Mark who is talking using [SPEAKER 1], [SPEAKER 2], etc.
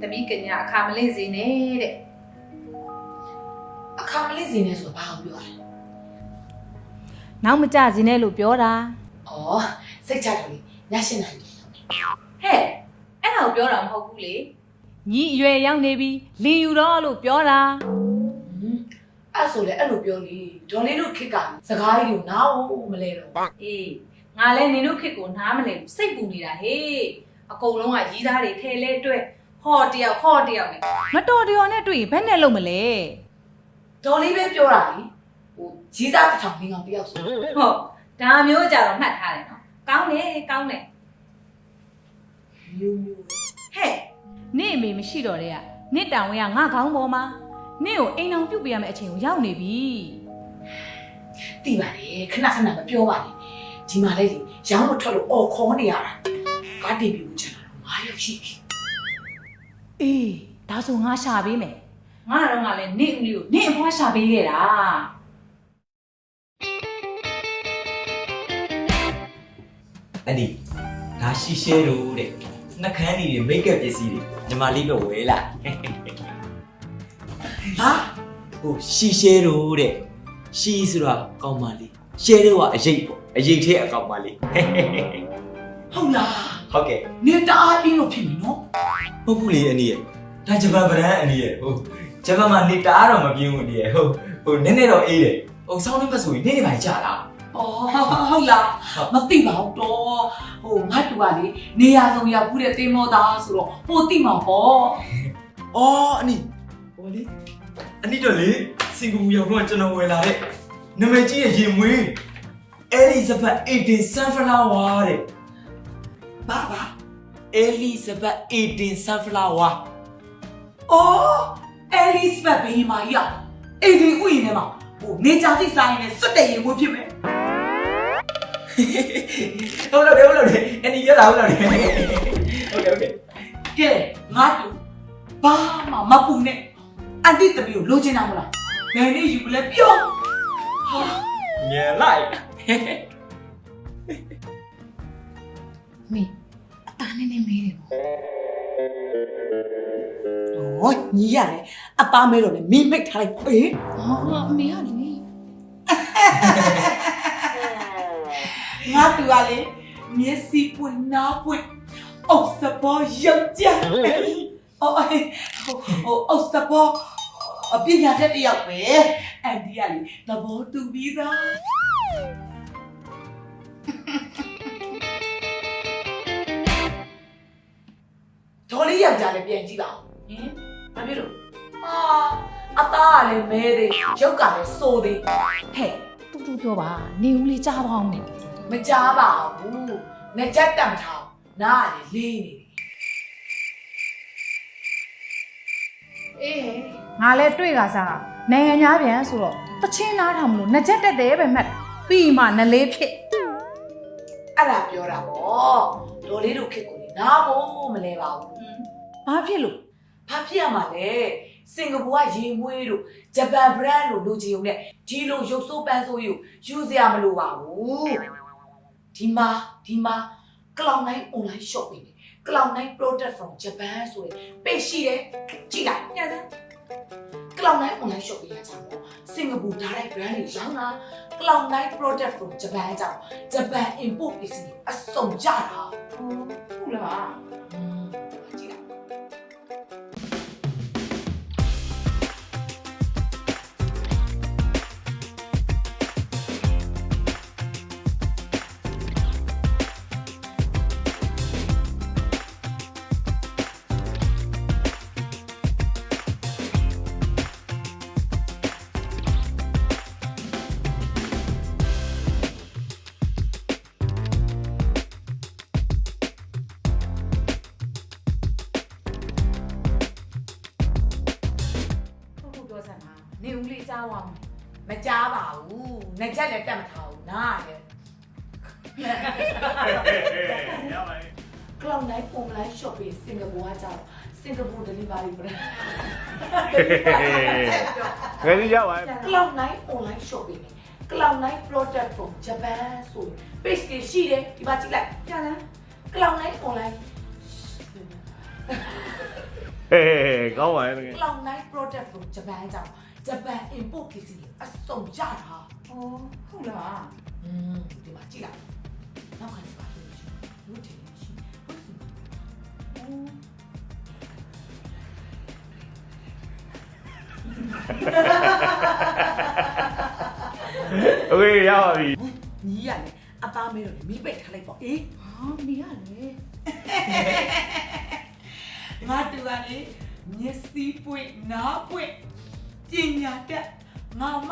[SPEAKER 1] တမီးကညာအခါမလေးစီနဲ့တဲ့
[SPEAKER 2] အခါမလေးစီနေဆိုဘာကိုပြောရလဲ
[SPEAKER 3] နောက်မကြစီနဲ့လို့ပြောတာ။
[SPEAKER 2] ဩစိတ်ချတယ်လေညရှင်းနိုင်တယ်
[SPEAKER 1] ဟဲ့အဲ့ဒါကိုပြောတာမဟုတ်ဘူးလေ
[SPEAKER 3] ညီအရွယ်ရောက်နေပြီလင်ယူတော့လို့ပြောတာ။
[SPEAKER 2] ဟွန်း အဲ့ဆိုလေအဲ့လိုပြောလေဒေါ်လေးတို့ခစ်ကစကားကြီးကိုနားဖို့မလဲတော့ဘူး
[SPEAKER 1] အေးငါလည်းနင်တို့ခစ်ကိုနားမလဲဘူးစိတ်ပူနေတာဟေးအကုန်လုံးကရီးသားတွေထဲလဲတွဲဟောတယောက်ဟောတယောက်နဲ့
[SPEAKER 3] မတော်တရော်နဲ့တွေ့ရင်ဘယ်နဲ့လုံးမလဲ။
[SPEAKER 2] ဒေါ်လေးပဲပြောတာလေ။ဟိုကြီးစားတစ်ထောင်ငင်းအောင်တယောက်ဆို
[SPEAKER 1] ဟုတ်ဒါမျိုးကြတော့မှတ်ထားတယ်နော်ကောင်းတယ်ကောင်းတယ်
[SPEAKER 2] မျိုးမျိုးပဲ
[SPEAKER 1] ဟဲ့
[SPEAKER 3] နင့်အမေမရှိတော့တဲ့ကနင့်တောင်ဝင်ကငါခေါင်းပေါ်မှာ နင့်ကိုအိမ်အောင်ပြုတ်ပြရမယ့်အချိန်ကိုရောက်နေပြီ။
[SPEAKER 2] တိပါတယ်ခဏခဏမပြောပါနဲ့။ဒီမှာလေရောင်းမထွက်လို့အော်ခေါ်နေရတာ။ကားတင်ပြီးဦးချင်တာတော့ငါရောက်ရှိပြီ
[SPEAKER 3] အေးဒါဆိုငါရှာပေးမယ်
[SPEAKER 1] ငါတော့ကလည်းနင့်ဦးလေးကိုနင့်အဖွားရှာပေးခဲ့တာ
[SPEAKER 4] အန်ဒီဒါရှီရှဲတို့တဲ့နှက်ခမ်းကြီးတွေမိတ်ကပ်ပစ္စည်းတွေညီမလေးပဲဝဲလာ။
[SPEAKER 2] ဟာ
[SPEAKER 4] ဟိုရှီရှဲတို့တဲ့ရှီဆိုတာကောင်းပါလေးရှဲတော့ကအရေးပေါ့အရေးထဲအကောင်းပါလေး
[SPEAKER 2] ဟုတ်လား
[SPEAKER 4] ဟုတ်ကဲ့။
[SPEAKER 2] နေတအားပြင်းလို့ဖြစ်ပြီနော်
[SPEAKER 4] ဟုတ်ဘူးလေအန်ဒီရဲ့ဒါဂျပန်ဗရန်အန်ဒီရဲ့ဟိုဂျပန်မှာနေတအားတော့မပြင်းဘူးအန်ဒီရဲ့ဟိုဟိုနည်းနည်းတော့အေးတယ်ဟိုစောင်းနေမဆိုရင်နေနေပါကြတာ။
[SPEAKER 2] အော်ဟုတ်လားမသိပါဘူးတော့ဟိုငါတူကလေနေရာဆုံးရောက်ဘူးတဲ့တင်းမောသားဆိုတော့ဟိုတိမှာပေါ့
[SPEAKER 4] အော်အန်ဒီဟိုလေ အန်ဒီတော့လေစင်ကာပူရောက်တော့ကျွန်တော်ဝယ်လာတဲ့နာမည်ကြီးရဲ့ရင်မွေးအဲလီဇဘတ်18 sunflower တဲ့
[SPEAKER 2] ဘာဘာ
[SPEAKER 4] Elizabeth Eden Sunflower
[SPEAKER 2] အော်အဲလစ်ဘတ်ဘေးမာကြီးอ่ะအေဒီဥယျာဉ်ထဲမှာဟိုနေကြစိတ်ဆိုင်နဲ့စွတ်တဲ့ရင်ဝင်ဖြစ်မယ်
[SPEAKER 4] ဟုတ်လို့တယ်ဟုတ်လို့တယ်အန်ဒီရတာဟုတ်လို့တယ်ဟုတ်တယ်ဟုတ်တယ်
[SPEAKER 2] ကဲငါတူဘာမှမပူနဲ့ အန်တီတမီကိုလိုချင်တာမလားဘယ်နေ့ယူမလဲပြောဟာ
[SPEAKER 4] ငယ်လိုက်
[SPEAKER 3] မေအသားနဲ့နဲ့မေးတယ်ပေါ့
[SPEAKER 2] ဟောညီရတယ်အသားမဲတော့လေမင်းမိတ်ထားလိုက်ဟေး
[SPEAKER 3] ဟာအမေကလေ
[SPEAKER 2] ငါတူကလေမျက်စိပွင့်နားပွင့်အုပ်စပေါ်ရုပ်ကြအော်ဟိုဟိုအုပ်စပေါ် အပြညာတဲ့တယောက်ပဲအန်ဒီကလေသဘောတူပြီးသားဒေါ်လေးယောက်ျားလည်းပြန်ကြည့်ပါဦးဟင်ဘာဖြစ်လို့အာအသားကလည်းမဲသေးရုပ်ကလည်းစိုးသေး
[SPEAKER 3] ဟဲ့တူတူပြောပါနေဦးလေးကြားပါအောင်မေ
[SPEAKER 2] မကြားပါဘူးငကြက်တံထောင်နားကလည်းလေးနေတယ်
[SPEAKER 3] အေးငါလဲတွေ့ကစားနိုင်ငံသားပြန်ဆိုတော့တချင်းနားထောင်မလို့နှကြက်တက်တယ်ပဲမှတ်ပြီးမှနလေးဖြစ်
[SPEAKER 2] အဲ့ဒါပြောတာပေါ့ဒေါ်လေးတို့ခစ်ကိုလေနားဖို့မလဲပါဘူး
[SPEAKER 3] ဘာဖြစ်လို့
[SPEAKER 2] ဘာဖြစ်ရမှာလဲစင်ကာပူကရေမွေးတို့ဂျပန်ဘရန်တို့လူကြီးုံနဲ့ဒီလိုရုပ်ဆိုးပန်းဆိုးကြီးကိုယူစရာမလိုပါဘူးဒီမှာဒီမှာ Cloud9 online shopping နဲ့ Cloud9 product from Japan ဆိုရင်ပေရှိတယ်ကြည့်လိုက်
[SPEAKER 1] ညသား
[SPEAKER 2] Cloud9 online shopping ရကြတော့စင်ကာပူ direct brand တွေရောင်းတာ Cloud9 product from Japan ကြောင့် Japan import ပစ္စည်းတွေအစုံကြတာ
[SPEAKER 1] ဟုတ်လား
[SPEAKER 3] နေဦးလေးကြားပါအောင်
[SPEAKER 2] မကြားပါဘူးငကြက်လည်းတက်မထားဘူးနားလည်း Cloud9 online shopping စင်ကာပူကကြောင့်စင်ကာပူ delivery brand
[SPEAKER 5] ငယ်ကြီးရောက်ပါ
[SPEAKER 2] Cloud9 online shopping နဲ့ Cloud9 product from Japan ဆိုရင် page တွေရှိတယ်ဒီမှာကြည့်လိုက်ကြာလား Cloud9 online
[SPEAKER 5] ဟေးကောင်းပါရဲ့တကယ်
[SPEAKER 2] Cloud9 product from Japan ကြော င့် Japan import ပစ္စည်းတွေအစုံကြတာ
[SPEAKER 3] ဟောဟုတ်လား
[SPEAKER 2] อืมဒီမှာကြည့်လိုက်နောက်ခံစပါလို့ရှိဘူးတယ်ရှိဘူးစီ
[SPEAKER 5] โอเคရပါပြီ
[SPEAKER 2] ညီရလေအသားမဲတော့လေမိပိတ်ထားလိုက်ပေါ့အေး
[SPEAKER 3] ဟာမီရလေ
[SPEAKER 2] ငါတူကလေမျက်စိပွင့်နားပွင့် ပညာတတ်ငါမ